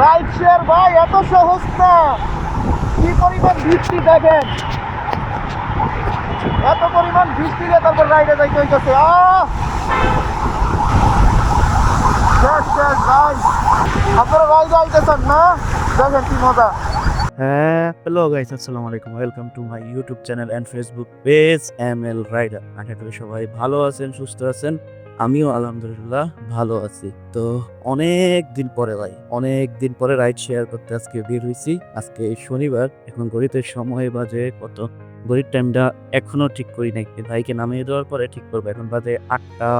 Ride share ভাই, এত সহজ না। কি পরিমাণ বৃষ্টি দেখেন। এত পরিমাণ বৃষ্টি দিয়ে তারপর রাইডে যাইতে হইতেছে। না? কি হ্যাঁ হ্যালো গাইস আসসালামু আলাইকুম। Welcome to my YouTube channel Facebook page M L rider আশা করি সবাই ভালো আছেন, সুস্থ আছেন। আমিও আলহামদুলিল্লাহ ভালো আছি। তো অনেক দিন পরে ভাই, অনেক দিন পরে রাইড শেয়ার করতে আজকে বের হয়েছি আজকে শনিবার, এখন ঘড়িতে সময় বাজে কত? ঘড়ির টাইমটা এখনও ঠিক করি নাই। ভাইকে নামিয়ে দেওয়ার পরে ঠিক করব। এখন বাজে আটটা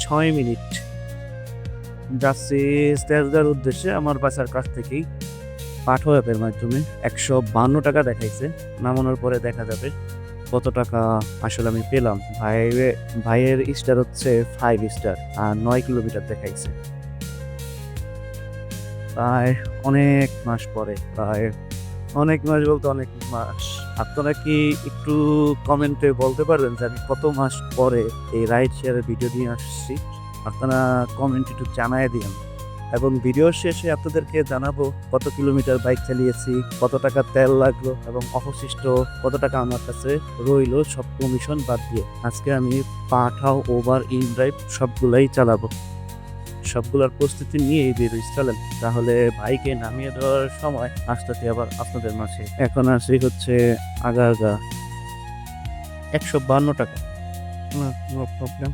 ছয় মিনিট। যাচ্ছি স্টেজদার উদ্দেশ্যে আমার বাসার কাছ থেকেই পাঠো অ্যাপের মাধ্যমে। একশো বান্ন টাকা দেখাইছে। নামানোর পরে দেখা যাবে। কত টাকা আসলে আমি পেলাম? ভাইয়ের ভাইয়ের স্টার হচ্ছে ফাইভ স্টার আর নয় কিলোমিটার দেখাইছে। প্রায় অনেক মাস পরে, প্রায় অনেক মাস বলতে অনেক মাস। আপনারা কি একটু কমেন্টে বলতে পারবেন যে আমি কত মাস পরে এই রাইড শেয়ারের ভিডিও নিয়ে আসছি? আপনারা কমেন্ট একটু জানাই দিন। এবং ভিডিও শেষে আপনাদেরকে জানাব কত কিলোমিটার বাইক চালিয়েছি, কত টাকা তেল লাগল এবং অবশিষ্ট কত টাকা আমার কাছে রইল, সব কমিশন বাদ দিয়ে আজকে আমি পাঠাও ওভার ইন ড্রাইভ সবগুলাই চালাবো। সবগুলোর প্রস্তুতি নিয়ে বেরোই চলেন। তাহলে বাইকে নামিয়ে দেওয়ার সময় আসতে আবার আপনাদের মাঝে। এখন আসি হচ্ছে আগা একশো বান্ন টাকা। নো প্রবলেম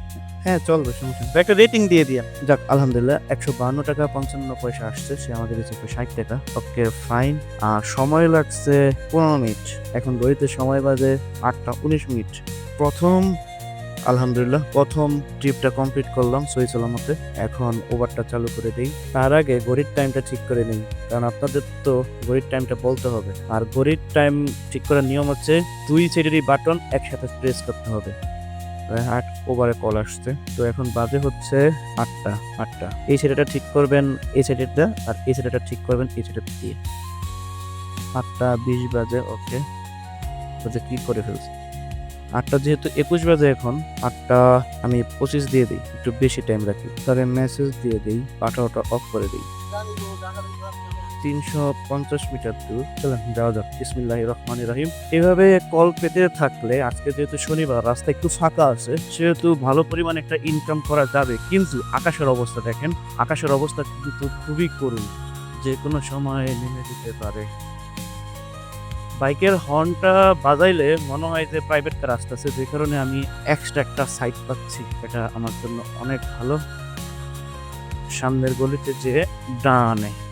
হ্যাঁ চলবে, সমস্যা। একটা রেটিং দিয়ে দিয়া যাক, আলহামদুলিল্লাহ, একশো বান্ন টাকা, পঞ্চান্ন পয়সা আসছে। সে আমাদের কাছে ষাট টাকা। ওকে ফাইন আর সময় লাগছে পনেরো মিনিট। এখন ঘড়িতে সময় বাজে আটটা উনিশ মিনিট। প্রথম, আলহামদুলিল্লাহ, প্রথম ট্রিপটা কমপ্লিট করলাম সই সালামতে এখন ওভারটা চালু করে দিই। তার আগে ঘড়ির টাইমটা ঠিক করে নিই কারণ আপনাদের তো ঘড়ির টাইমটা বলতে হবে। আর ঘড়ির টাইম ঠিক করার নিয়ম হচ্ছে দুই সাইডেরই বাটন একসাথে প্রেস করতে হবে। আট ওভারে কল আসছে। তো এখন বাজে হচ্ছে আটটা আটটা। এই সেটাটা ঠিক করবেন এই সাইডেরটা আর এই সেটাটা ঠিক করবেন এই সাইডের দিয়ে আটটা বিশ বাজে ওকে তো কি করে ফেলছি? আটটা যেহেতু একুশ বাজে এখন, আটটা আমি পঁচিশ দিয়ে দিই, একটু বেশি টাইম রাখি। তাহলে মেসেজ দিয়ে দিই পাঠাওটা অফ করে দিই। তিনশো পঞ্চাশ মিটার দূর। চলেন, যাওয়া যাক। বিসমিল্লাহ রহমান রহিম। এভাবে কল পেতে থাকলে আজকে যেহেতু শনিবার, রাস্তা একটু ফাঁকা আছে, সেহেতু ভালো পরিমাণ একটা ইনকাম করা যাবে। কিন্তু আকাশের অবস্থা দেখেন, আকাশের অবস্থা কিন্তু খুবই করুণ। যে কোনো সময় নেমে যেতে পারে। বাইকের হর্নটা বাজাইলে মনে হয় যে প্রাইভেট কার আসতেছে, যে কারণে আমি এক্সট্রা একটা সাইড পাচ্ছি। এটা আমার জন্য অনেক ভালো। সামনের গলিতে যে ডানে।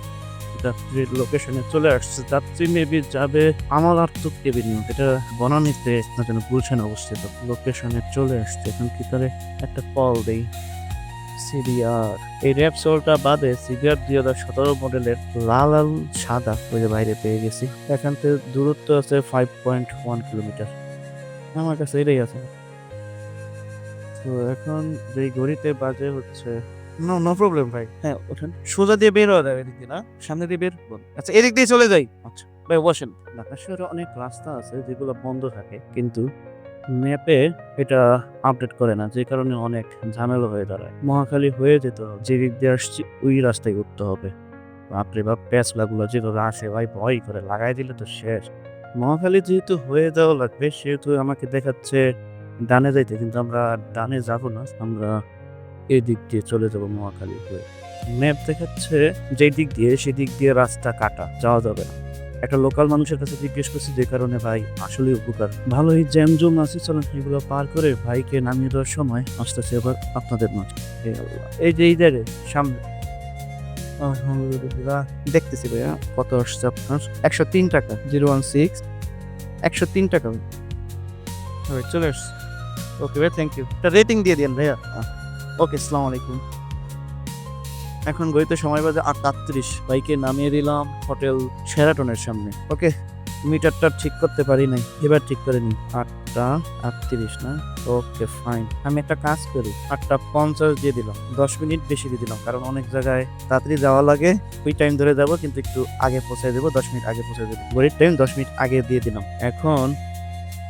যাত্রীর লোকেশনে চলে আসছে। যাত্রী মেবি যাবে আমার আর্থক কেবিন এটা বনানীতে যেন গুলশান অবস্থিত। লোকেশনে চলে আসছে। এখন কি করে একটা কল দেই। সিরিয়ার এই র্যাপ সোলটা বাদে সিরিয়ার দুই হাজার সতেরো মডেলের লাল লাল সাদা ওই যে বাইরে পেয়ে গেছি। এখান থেকে দূরত্ব আছে ফাইভ পয়েন্ট ওয়ান কিলোমিটার আমার কাছে এটাই আছে। তো এখন যেই ঘড়িতে বাজে হচ্ছে নো নো প্রবলেম ভাই। হ্যাঁ ওঠেন। সোজা দিয়ে বের হওয়া যাবে এদিক দিয়ে না? সামনে দিয়ে বের হব। আচ্ছা এদিক দিয়ে চলে যাই। আচ্ছা। ভাই বসেন। ঢাকা শহরে অনেক রাস্তা আছে যেগুলো বন্ধ থাকে কিন্তু ম্যাপে এটা আপডেট করে না যে কারণে অনেক ঝামেলা হয়ে দাঁড়ায়। মহাখালী হয়ে যেতে যে দিক দিয়ে আসছি ওই রাস্তায় উঠতে হবে। বাপরে বাপ প্যাঁচলাগুলো যেগুলো আসে ভাই ভয় করে লাগাই দিলে তো শেষ। মহাখালী যেহেতু হয়ে যাওয়া লাগবে সেহেতু আমাকে দেখাচ্ছে ডানে যাইতে কিন্তু আমরা ডানে যাব না। আমরা এই দিক দিয়ে চলে যাব মহাখালী হয়ে ম্যাপ দেখাচ্ছে যেই দিক দিয়ে সেদিক দিয়ে রাস্তা কাটা যাওয়া যাবে না। একটা লোকাল মানুষের কাছে জিজ্ঞেস করছি যে কারণে ভাই আসলে উপকার? ভালোই জ্যাম জুম আছে চলেন এগুলো পার করে ভাইকে নামিয়ে দেওয়ার সময় আসতেছে এবার আপনাদের মাঝে। এই যে এই জায়গায় সামনে। দেখতেছি ভাইয়া কত আসছে আপনার? একশো তিন টাকা জিরো ওয়ান সিক্স। একশো তিন টাকা ভাই, চলে আসছে। ওকে ভাই থ্যাংক ইউ একটা রেটিং দিয়ে দিন ভাইয়া। ওকে, আসসালামু আলাইকুম। এখন গড়িতে সময় বাজে আট আটত্রিশ। বাইকে নামিয়ে দিলাম হোটেল শেরাটনের সামনে। ওকে, মিটারটা ঠিক করতে পারি নাই। এবার ঠিক করে নিই। আটটা আটত্রিশ না? ওকে ফাইন আমি একটা কাজ করি। আটটা পঞ্চাশ দিয়ে দিলাম। দশ মিনিট বেশি দিয়ে দিলাম। কারণ অনেক জায়গায় তাড়াতাড়ি যাওয়া লাগে। ওই টাইম ধরে যাব, কিন্তু একটু আগে পৌঁছে দেবো, দশ মিনিট আগে পৌঁছে দেবো। ঘড়ির টাইম দশ মিনিট আগে দিয়ে দিলাম। এখন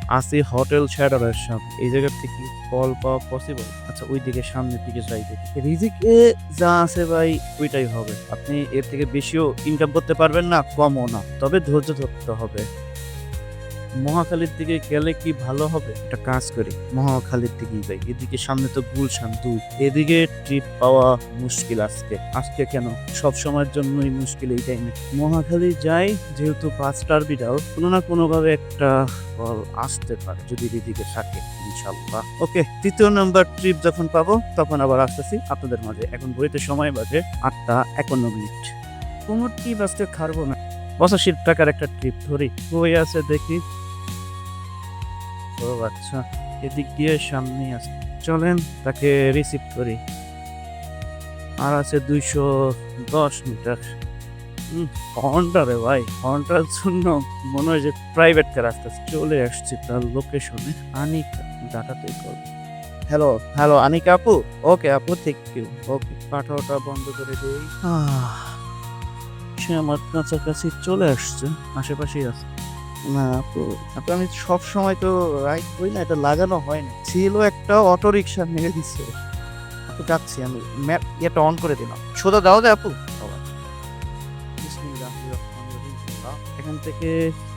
আসি হোটেল শ্যাডারের সামনে। এই জায়গা থেকে কল পাওয়া পসিবল আচ্ছা ওই দিকে সামনের দিকে যাই দেখি। রিজিকে যা আছে ভাই, ওইটাই হবে। আপনি এর থেকে বেশিও ইনকাম করতে পারবেন না, কমও না। তবে ধৈর্য ধরতে হবে। মহাখালীর দিকে গেলে কি ভালো হবে? একটা কাজ করি, মহাখালীর দিকেই যাই। এদিকে সামনে তো গুলশান দুই এদিকে ট্রিপ পাওয়া মুশকিল আজকে। আজকে কেন? সব সময়ের জন্যই মুশকিল এই টাইমে মহাখালী যাই, যেহেতু পাঁচটার বিড়াল কোনো না কোনো ভাবে একটা কল আসতে পারে, যদি এদিকে থাকে ইনশাল্লাহ ওকে তৃতীয় নাম্বার ট্রিপ যখন পাবো, তখন আবার আসতেছি আপনাদের মাঝে। এখন বইতে সময় বাজে আটটা একান্ন মিনিট। কোনো ট্রিপ আজকে খারবো না। পঁচাশি টাকার একটা ট্রিপ ধরি। কই আছে দেখি। ও আচ্ছা এদিক দিয়ে আছে। চলেন তাকে রিসিভ করি। আর আছে দুইশো দশ মিটার। হর্নটা রে ভাই হর্নটার জন্য মনে হয় যে প্রাইভেট কার আসতেছে। চলে আসছে তার লোকেশনে আনিকা ডাটাতে কল হ্যালো হ্যালো আনিকা আপু? ওকে আপু থ্যাংক ইউ ওকে পাঠাওটা বন্ধ করে দিই। সে আমার কাছাকাছি চলে আসছে, আশেপাশেই আছে। না আপু আপু আমি সব সময় তো রাইড করি না, এটা লাগানো হয় না। ছিল একটা অটো রিক্সা মেরে দিচ্ছে আপু যাচ্ছি আমি। ম্যাপ এটা অন করে দিলাম। সোজা দাও দে আপু? এখান থেকে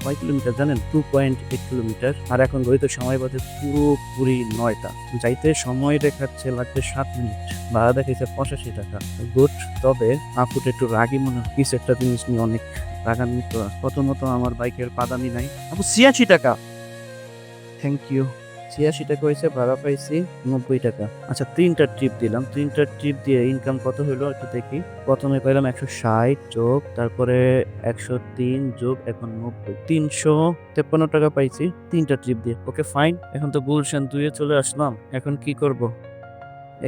কয় কিলোমিটার, জানেন? Two point eight kilometre. আর এখন গড়িত সময় বাজে পুরোপুরি নয়টা। যাইতে সময় দেখাচ্ছে লাগছে সাত মিনিট। ভাড়া দেখাচ্ছে পঁচাশি টাকা। গুড। তবে আপুটা একটু রাগি মনে হয়। কিছু একটা জিনিস নিয়ে অনেক রাগান্বিত। প্রথমত আমার বাইকের পাদানি নাই। আপু, ছিয়াশি টাকা। থ্যাংক ইউ ছিয়াশি টাকা হয়েছে ভাড়া পাইছি নব্বই টাকা। আচ্ছা তিনটা ট্রিপ দিলাম। তিনটা ট্রিপ দিয়ে ইনকাম কত হলো একটু দেখি। প্রথমে পাইলাম একশো ষাট যোগ, তারপরে একশো তিন যোগ, এখন নব্বই। তিনশো তেপ্পান্ন টাকা পাইছি তিনটা ট্রিপ দিয়ে। ওকে ফাইন এখন তো গুলশান দুয়ে চলে আসলাম। এখন কি করব?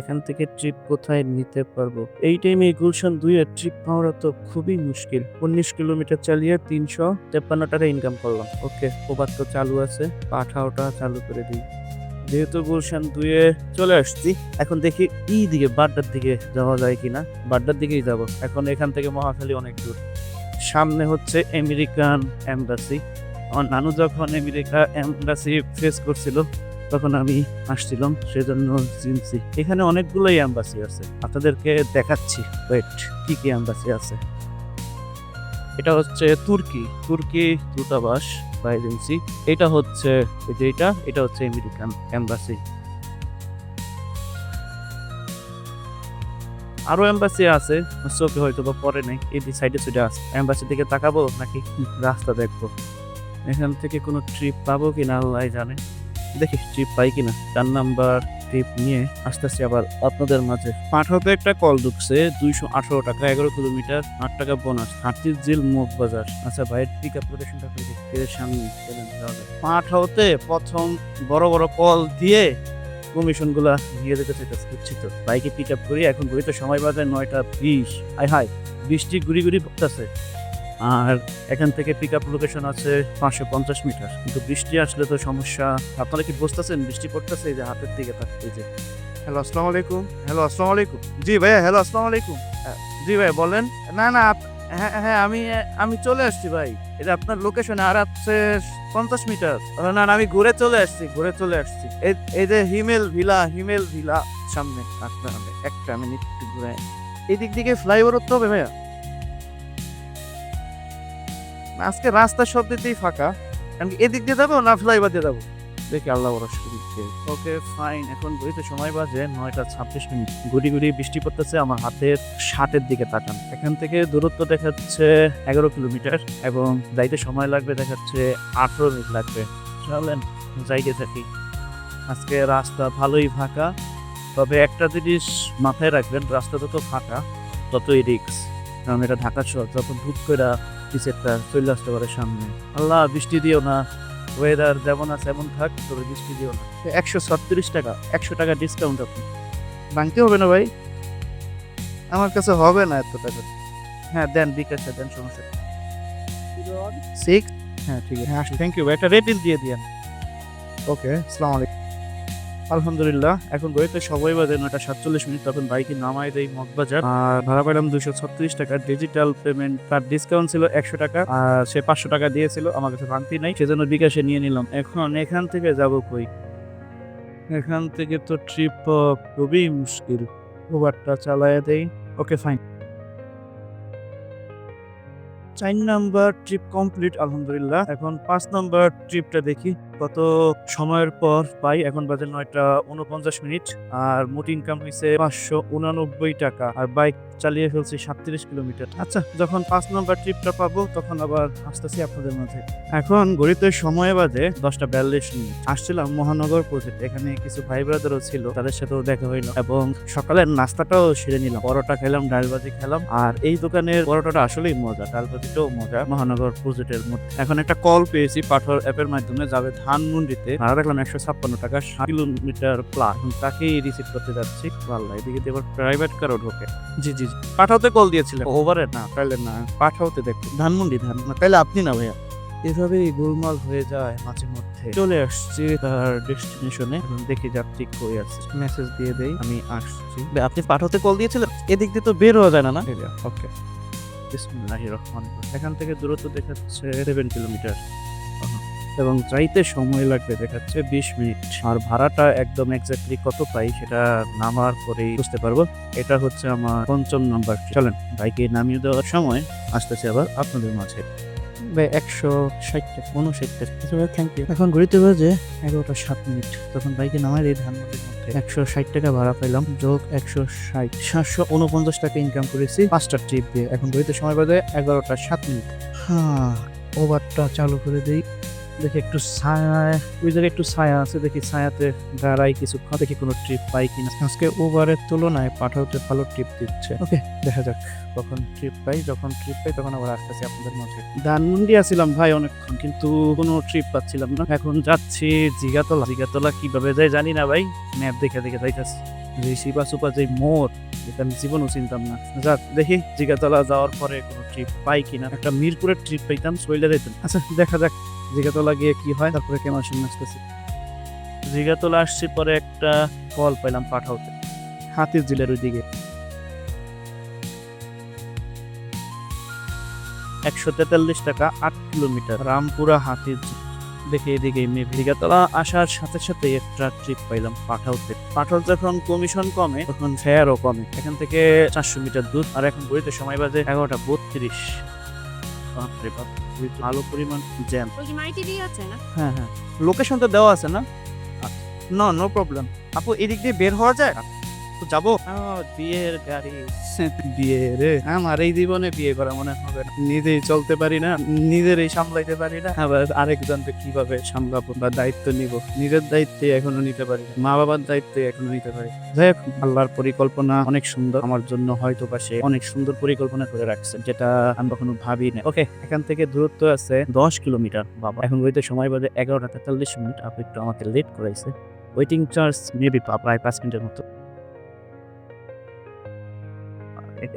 এখান থেকে ট্রিপ কোথায় নিতে পারব? এই টাইমে গুলশান দুইয়ের ট্রিপ পাওয়া তো খুবই মুশকিল। উনিশ কিলোমিটার চালিয়ে তিনশো তেপ্পান্ন টাকা ইনকাম করলাম। ওকে ওবার তো চালু আছে পাঠাওটা চালু করে দিই। যেহেতু গুলশান দুয়ে চলে আসছি, এখন দেখি ই দিকে, বাড্ডার দিকে যাওয়া যায় কিনা? বাড্ডার দিকেই যাব। এখন এখান থেকে মহাখালী অনেক দূর। সামনে হচ্ছে আমেরিকান এমবাসি আমার নানু যখন আমেরিকা এমবাসি ফেস করছিল তখন আমি আসছিলাম, সেজন্য চিনছি। এখানে অনেকগুলোই এম্বাসি আছে। আপনাদেরকে দেখাচ্ছি ওয়েট কি কি এম্বাসি আছে? এটা হচ্ছে তুর্কি। তুর্কি দূতাবাস বা এজেন্সি এটা হচ্ছে, এই যে এটা হচ্ছে আমেরিকান এম্বাসি আরও এম্বাসি আছে, চোখে হয়তো বা পরে নেই। এই সাইডে সাইডে আছে এম্বাসি দিকে তাকাবো নাকি রাস্তা দেখব? এখান থেকে কোনো ট্রিপ পাবো কিনা আল্লাহ জানে। দেখি ট্রিপ পাই কিনা, চার নাম্বার ট্রিপ নিয়ে আস্তে আস্তে আবার আপনাদের মাঝে। পাঠাতে একটা কল ঢুকছে, দুইশো আঠারো টাকা, এগারো কিলোমিটার, আট টাকা বোনাস হাতির জিল মুখ বাজার। আচ্ছা ভাইয়ের পিক আপ লোকেশনটা করে সামনে পাঠাওতে প্রথম বড় বড় কল দিয়ে কমিশনগুলা নিয়ে যেতে চাইতেছে, বুঝছি তো? বাইকে পিক আপ করি, এখন ঘড়িতে সময় বাজে নয়টা বিশ। আয় হাই বৃষ্টি গুড়ি গুড়ি পড়তেছে। আর এখান থেকে পিক আপ লোকেশন আছে পাঁচশো পঞ্চাশ মিটার। কিন্তু বৃষ্টি আসলে তো সমস্যা। আপনারা কি বসতেছেন বৃষ্টি পড়তেছে এই যে হাতের দিকে থাকতে যে। হ্যালো আসসালামু আলাইকুম হ্যালো আসসালামু আলাইকুম জি ভাইয়া হ্যালো আসসালামু আলাইকুম জি ভাই বলেন। না না হ্যাঁ হ্যাঁ আমি আমি চলে আসছি ভাই। এটা আপনার লোকেশন আর আছে পঞ্চাশ মিটার। না না আমি ঘুরে চলে আসছি ঘুরে চলে আসছি। এই এই যে হিমেল ভিলা হিমেল ভিলা সামনে। আপনার একটা মিনিট ঘুরে এই দিক দিকে ফ্লাইওভার উঠতে হবে ভাইয়া। আজকে রাস্তা সব দিতেই ফাঁকা। আমি এদিক দিয়ে যাব না ফ্লাইওভার দিয়ে যাব? দেখি আল্লাহ ওরা ওকে ফাইন। এখন ঘড়িতে সময় বাজে নয়টা ছাব্বিশ মিনিট। গুড়ি গুড়ি বৃষ্টি পড়তেছে আমার হাতের ষাটের দিকে তাকান। এখান থেকে দূরত্ব দেখাচ্ছে এগারো কিলোমিটার এবং যাইতে সময় লাগবে দেখাচ্ছে আঠারো মিনিট লাগবে। চলেন যাইতে থাকি। আজকে রাস্তা ভালোই ফাঁকা তবে একটা জিনিস মাথায় রাখবেন রাস্তা যত ফাঁকা ততই রিক্স কারণ এটা ঢাকা শহর যখন হুট করে কিছু একটা চলে আসতে পারে সামনে। আল্লাহ বৃষ্টি দিও না। ওয়েদার যেমন আছে এমন থাক তবে বৃষ্টি দিও না। একশো ছত্রিশ টাকা একশো টাকা ডিসকাউন্ট আপনি। ভাঙতে হবে না ভাই? আমার কাছে হবে না এত টাকা। হ্যাঁ দেন বিকাশে দেন সমস্যা সিক্স হ্যাঁ ঠিক আছে। হ্যাঁ থ্যাংক ইউ একটা রেটিং দিয়ে দিয়েন। ওকে আসসালামু আলাইকুম। আলহামদুলিল্লাহ, এখন গড়িতে সবাই বাজে নয়টা সাতচল্লিশ মিনিট, তখন বাইকে নামাই দেয় মগবাজার। আর ভাড়া পেলাম দুশো ছত্রিশ টাকা ডিজিটাল পেমেন্ট তার ডিসকাউন্ট ছিল একশো টাকা, আর সে পাঁচশো টাকা দিয়েছিল, আমার কাছে ভাঙতি নাই, সেজন্য বিকাশে নিয়ে নিলাম। এখন এখান থেকে যাব কই? এখান থেকে তো ট্রিপ খুবই মুশকিল উবারটা চালায় দেই ওকে ফাইন চার নাম্বার ট্রিপ কমপ্লিট আলহামদুলিল্লাহ। এখন পাঁচ নাম্বার ট্রিপটা দেখি। কত সময়ের পর পাই, এখন বাজে নয়টা উনপঞ্চাশ মিনিট, আর মোট ইনকাম হয়েছে পাঁচশো উনানব্বই টাকা, আর বাইক চালিয়ে ফেলছি সাতত্রিশ কিলোমিটার। আচ্ছা যখন পাঁচ নাম্বার ট্রিপটা পাবো, তখন আবার আসতেছি আপনাদের মাঝে। এখন গড়িতে সময় বাজে দশটা বিয়াল্লিশ মিনিট। আসছিলাম মহানগর প্রজেক্ট এখানে কিছু ভাই ব্রাদারও ছিল, তাদের সাথেও দেখা হইল। এবং সকালের নাস্তাটাও সেরে নিলাম। পরোটা খেলাম, ডাল ভাজি খেলাম, আর এই দোকানের পরোটাটা আসলেই মজা, ডাল ভাজিটাও মজা মহানগর প্রজেক্টের মধ্যে। এখন একটা কল পেয়েছি পাথর অ্যাপের মাধ্যমে, যাবে ধানমন্ডিতে ভাড়া রাখলাম একশো ছাপ্পান্ন টাকা সাত কিলোমিটার প্লাস। তাকেই রিসিভ করতে যাচ্ছি। পাল্লা এদিকে দিয়ে আবার প্রাইভেট কারও ঢোকে। জি জি পাঠাওতে কল দিয়েছিলেন? ওভারে না তাহলে না। পাঠাওতে দেখতে ধানমন্ডি ধান। না তাহলে আপনি না ভাইয়া। এভাবেই গোলমাল হয়ে যায় মাঝে মধ্যে। চলে আসছি তার ডেস্টিনেশনে দেখি যাত্রী কই আছে। মেসেজ দিয়ে দেই আমি আসছি। আপনি পাঠাতে কল দিয়েছিলেন? এদিক দিয়ে তো বের হওয়া যায় না না? ওকে। বিসমিল্লাহির রহমানির রহিম। এখান থেকে দূরত্ব দেখাচ্ছে সেভেন কিলোমিটার এবং যাইতে সময় লাগবে দেখাচ্ছে বিশ মিনিট। আর ভাড়াটা একদম এক্স্যাক্টলি কত পাই সেটা নামার পরেই বুঝতে পারব। এটা হচ্ছে আমার পঞ্চম নাম্বার। চলেন, বাইকে নামিয়ে দেওয়ার সময় আসতেছে আবার আপনাদের মাঝে। একশো ষাট টাকা, উনষাট থ্যাংক ইউ এখন ঘুরিতে বাজে এগারোটা সাত মিনিট। তখন বাইকে নামাই এই ধানমন্ডির মধ্যে। একশো ষাট টাকা ভাড়া পাইলাম, যোগ একশো ষাট। সাতশো উনপঞ্চাশ টাকা ইনকাম করেছি পাঁচটা ট্রিপ দিয়ে। এখন ঘুরিতে সময় বাজে এগারোটা সাত মিনিট। হ্যাঁ ওভারটা চালু করে দিই। দেখি একটু ছায়া, ওই জায়গায় একটু ছায়া আছে, দেখি ছায়াতে দাঁড়াই কিছুক্ষণ, দেখি কোনো ট্রিপ পাই কিনা। আজকে ওভারের তুলনায় পাঠাতে ভালো ট্রিপ দিচ্ছে। ওকে দেখা যাক কখন ট্রিপ পাই, যখন ট্রিপ পাই তখন আবার আসতেছি আপনাদের মাঝে। ধানমন্ডি আছিলাম ভাই অনেকক্ষণ, কিন্তু কোনো ট্রিপ পাচ্ছিলাম না। এখন যাচ্ছি জিগাতলা। জিগাতলা কীভাবে যাই জানি না ভাই ম্যাপ দেখে দেখে যাইতেছি। ঋষিপা সুপা যে মোড় যেটা আমি জীবনও চিনতাম না। যাক, দেখি জিগাতলা যাওয়ার পরে কোনো ট্রিপ পাই কিনা। একটা মিরপুরের ট্রিপ পাইতাম সইলে যাইতাম আচ্ছা দেখা যাক জিগাতলা গিয়ে কি হয়? তারপরে কেমন শুনে আসতেছি জিগাতলা আসছি পরে একটা কল পাইলাম পাঠাওতে। হাতির জিলের ওইদিকে। একশো তেতাল্লিশ টাকা আট কিলোমিটার রামপুরা হাতির দেখে এদিকে মেঘিগাতলা আসার সাথে সাথে একটা ট্রিপ পাইলাম পাঠাওতে। পাঠাও যখন কমিশন কমে, তখন ফেয়ারও কমে। এখান থেকে চারশো মিটার দূর। আর এখন বইতে সময় বাজে এগারোটা বত্রিশ। বাপরে বাপ। ভালো পরিমাণ জ্যাম হ্যাঁ হ্যাঁ। লোকেশন তো দেওয়া আছে না? না নো প্রবলেম আপু এদিক দিয়ে বের হওয়া যায়? তো যাব। বিয়ের গাড়ি। বিয়ে রে আমার এই জীবনে বিয়ে করা মনে হবে না। নিজেই চলতে পারি না নিজেরই সামলাইতে পারি না। আবার আরেকজনকে কীভাবে সামলাবো বা দায়িত্ব নিব? নিজের দায়িত্বে এখনও নিতে পারি মা বাবার দায়িত্বে এখনও নিতে পারি যাই হোক আল্লাহর পরিকল্পনা অনেক সুন্দর। আমার জন্য হয়তো বা সে অনেক সুন্দর পরিকল্পনা করে রাখছে যেটা আমি কখনো ভাবি না ওকে এখান থেকে দূরত্ব আছে দশ কিলোমিটার। বাবা এখন বইতে সময় বাজে এগারোটা তেতাল্লিশ মিনিট। আপনি একটু আমাকে লেট করাইছে। ওয়েটিং চার্জ মেবি প্রায় পাঁচ মিনিটের মতো।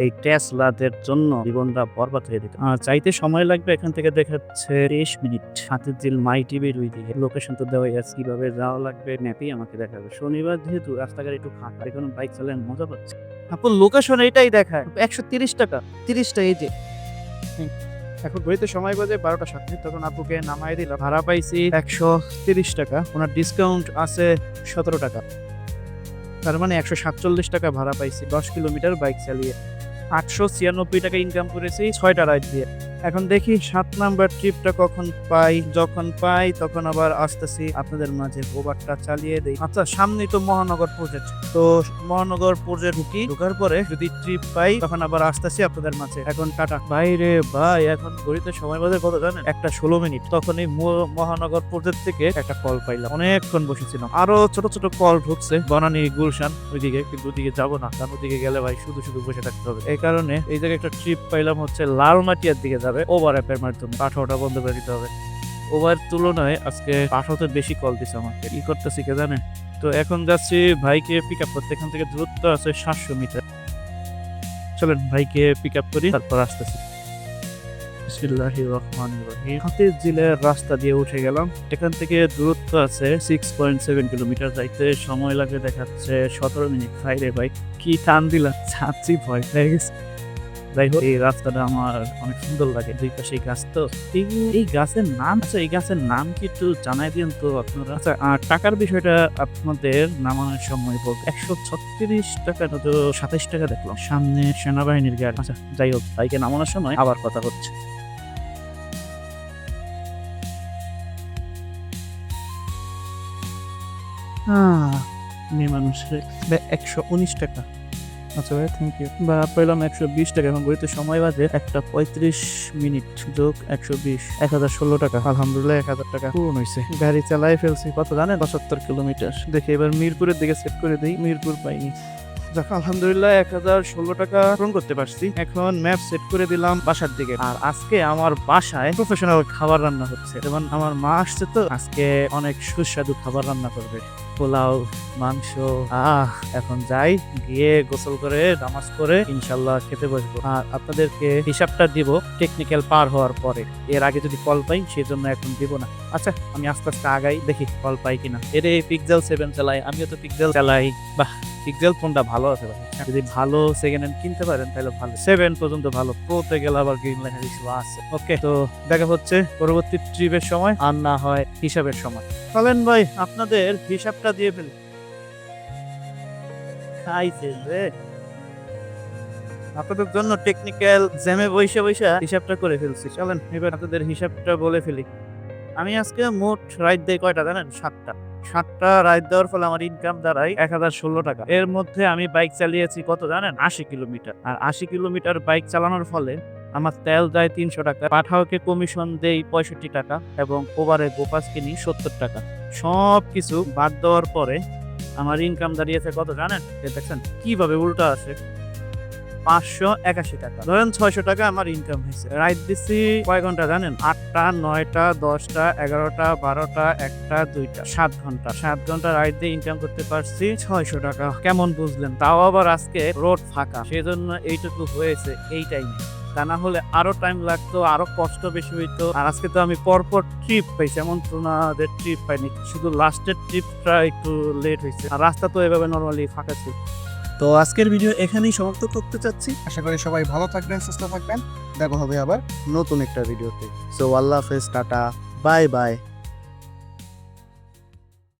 এই টেসলাদের জন্য জীবনটা বরবাদ হয়ে আর চাইতে সময় লাগবে এখান থেকে দেখাচ্ছে তেইশ মিনিট। হাতের দিল মাই টিভির ওই দিকে লোকেশন তো দেওয়াই আছে। কীভাবে যাওয়া লাগবে ম্যাপই আমাকে দেখাবে। শনিবার যেহেতু রাস্তাঘাট একটু ফাঁকা এখন বাইক চালান মজা পাচ্ছে। আপু লোকেশন এটাই দেখায়। একশো তিরিশ টাকা। তিরিশটা এই যে। এখন ঘড়িতে সময় বাজে বারোটা সাত তখন আপুকে নামাই দিলাম। ভাড়া পাইছি একশো তিরিশ টাকা। ওনার ডিসকাউন্ট আছে সতেরো টাকা। তার মানে একশো সাতচল্লিশ টাকা ভাড়া পাইছি, দশ কিলোমিটার বাইক চালিয়ে। আটশো ছিয়ানব্বই টাকা ইনকাম করেছি, ছয়টা রাইড দিয়ে। এখন দেখি সাত নাম্বার ট্রিপটা কখন পাই, যখন পাই তখন আবার আসতেছি আপনাদের মাঝে ওভারটা চালিয়ে দেই। আচ্ছা সামনেই তো মহানগর প্রজেক্ট তো মহানগর প্রজেক্ট ঢুকি ঢুকার পরে যদি ট্রিপ পাই তখন আবার আসতেছি আপনাদের মাঝে। এখন টাটা। বাইরে ভাই, এখন ঘড়িতে সময় বাজে কত জানেন? একটা ষোলো মিনিট। তখন এই মহানগর প্রজেক্ট থেকে একটা কল পাইলাম। অনেকক্ষণ বসেছিলাম। আরও ছোট ছোট কল ঢুকছে। বনানী, গুলশান, ওইদিকে। কিন্তু ওদিকে যাব না। কারণ ওদিকে গেলে ভাই শুধু শুধু বসে থাকতে হবে। এই কারণে এই জায়গায় একটা ট্রিপ পাইলাম হচ্ছে লালমাটিয়ার দিকে। যাবে ওভার অ্যাপের মাধ্যমে পাঠাওটা বন্ধ করে দিতে হবে। ওভার তুলনায় আজকে পাঠাতে বেশি কল দিছে আমাকে। কি করতেছি কে জানে? তো এখন যাচ্ছি ভাইকে পিক আপ করতে। এখান থেকে দূরত্ব আছে সাতশো মিটার চলেন ভাইকে পিক আপ করি, তারপর আসতেছি। হাতির ঝিলের রাস্তা দিয়ে উঠে গেলাম। এখান থেকে দূরত্ব আছে সিক্স পয়েন্ট সেভেন কিলোমিটার যাইতে সময় লাগে, দেখাচ্ছে সতেরো মিনিট ফাইরে ভাই, কি টান দিলাম। ছাড়ছি ভয় পেয়ে গেছে। যাই হোক এই রাস্তাটা আমার অনেক সুন্দর লাগে দুই পাশে গাছ তো। এই গাছের নাম আচ্ছা এই গাছের নাম কি একটু জানাই দিন তো আপনারা? আচ্ছা আর টাকার বিষয়টা আপনাদের নামানোর সময় বলব একশো ছত্রিশ টাকা তো সাতাইশ টাকা দেখলাম। সামনে সেনাবাহিনীর গাড়ি আচ্ছা যাই হোক বাইকে নামানোর সময় আবার কথা হচ্ছে। মেয়ে মানুষের একশো উনিশ টাকা। আচ্ছা ভাই থ্যাংক ইউ বা পেলাম একশো বিশ টাকা এখন ঘড়িতে সময় বাজে একটা পঁয়ত্রিশ মিনিট যোগ একশো বিশ এক হাজার ষোলো টাকা। আলহামদুলিল্লাহ এক হাজার টাকা পূরণ হয়েছে গাড়ি চালাই ফেলছি কত জানেন? পঁচাত্তর কিলোমিটার। দেখি এবার মিরপুরের দিকে সেট করে দিই মিরপুর পাইনি। যাক আলহামদুলিল্লাহ এক হাজার ষোলো টাকা পূরণ করতে পারছি। এখন ম্যাপ সেট করে দিলাম বাসার দিকে। আর আজকে আমার বাসায় প্রফেশনাল খাবার রান্না হচ্ছে। যেমন আমার মা আসছে তো আজকে অনেক সুস্বাদু খাবার রান্না করবে। পোলাও, মাংস, আহ, এখন যাই, গিয়ে গোসল করে, নামাজ করে ইনশাল্লাহ খেতে বসবো। আর আপনাদেরকে হিসাবটা দিব টেকনিক্যাল পার হওয়ার পরে। এর আগে যদি কল পাই, সেজন্য এখন দিব না। আচ্ছা আমি আস্তে আস্তে আগাই, দেখি কল পাই কিনা। এর এই পিকজেল সেভেন চালাই, আমিও তো পিকজেল চালাই। বাহ পিকজেল ফোনটা ভালো আছে যদি ভালো সেকেন্ড হ্যান্ড কিনতে পারেন, তাহলে ভালো। সেভেন পর্যন্ত ভালো। প্রোতে গেলে আবার গ্রিন লেখা কিছু আছে। ওকে তো দেখা হচ্ছে পরবর্তী ট্রিপের সময়, আর না হয় হিসাবের সময়। চলেন ভাই, আপনাদের হিসাবটা দিয়ে ফেলি। খাইছে রে আপনাদের জন্য টেকনিক্যাল জ্যামে বৈশা বৈশা হিসাবটা করে ফেলছি। চলেন, এবার আপনাদের হিসাবটা বলে ফেলি। আমি আজকে মোট রাইড দেয় কয়টা জানেন? সাতটা। সাতটা রাইড দেওয়ার ফলে আমার ইনকাম দাঁড়ায় এক হাজার ষোলো টাকা। এর মধ্যে আমি বাইক চালিয়েছি কত জানেন? আশি কিলোমিটার আর আশি কিলোমিটার বাইক চালানোর ফলে আমার তেল যায় তিনশো টাকা। পাঠাওকে কমিশন দেই পঁয়ষট্টি টাকা এবং ওভারে গোপাস কিনি সত্তর টাকা। সব কিছু বাদ দেওয়ার পরে আমার ইনকাম দাঁড়িয়েছে কত জানেন? দেখছেন কীভাবে উল্টা আছে পাঁচশো একাশি টাকা। ধরেন ছয়শো টাকা আমার ইনকাম হয়েছে। রাইড দিচ্ছি কয় ঘণ্টা জানেন? আটটা, নয়টা, দশটা, এগারোটা, বারোটা, একটা, দুইটা। সাত ঘণ্টা। সাত ঘণ্টা রাইড দিয়ে ইনকাম করতে পারছি ছয়শো টাকা। কেমন বুঝলেন? তাও আবার আজকে রোড ফাঁকা। সেজন্য এইটুকু হয়েছে এই টাইমে তা না হলে আরও টাইম লাগতো, আরও কষ্ট বেশি হইতো। আর আজকে তো আমি পরপর ট্রিপ পাইছি, এমন তো না যে ট্রিপ পাইনি। শুধু লাস্টের ট্রিপটা একটু লেট হয়েছে। আর রাস্তা তো এভাবে নর্মালি ফাঁকা ছিল। তো আজকের ভিডিও এখানেই সমাপ্ত করতে চাচ্ছি। আশা করি সবাই ভালো থাকবেন, সুস্থ থাকবেন। দেখা হবে আবার নতুন একটা ভিডিওতে। সো আল্লাহ হাফেজ, টাটা, বাই বাই।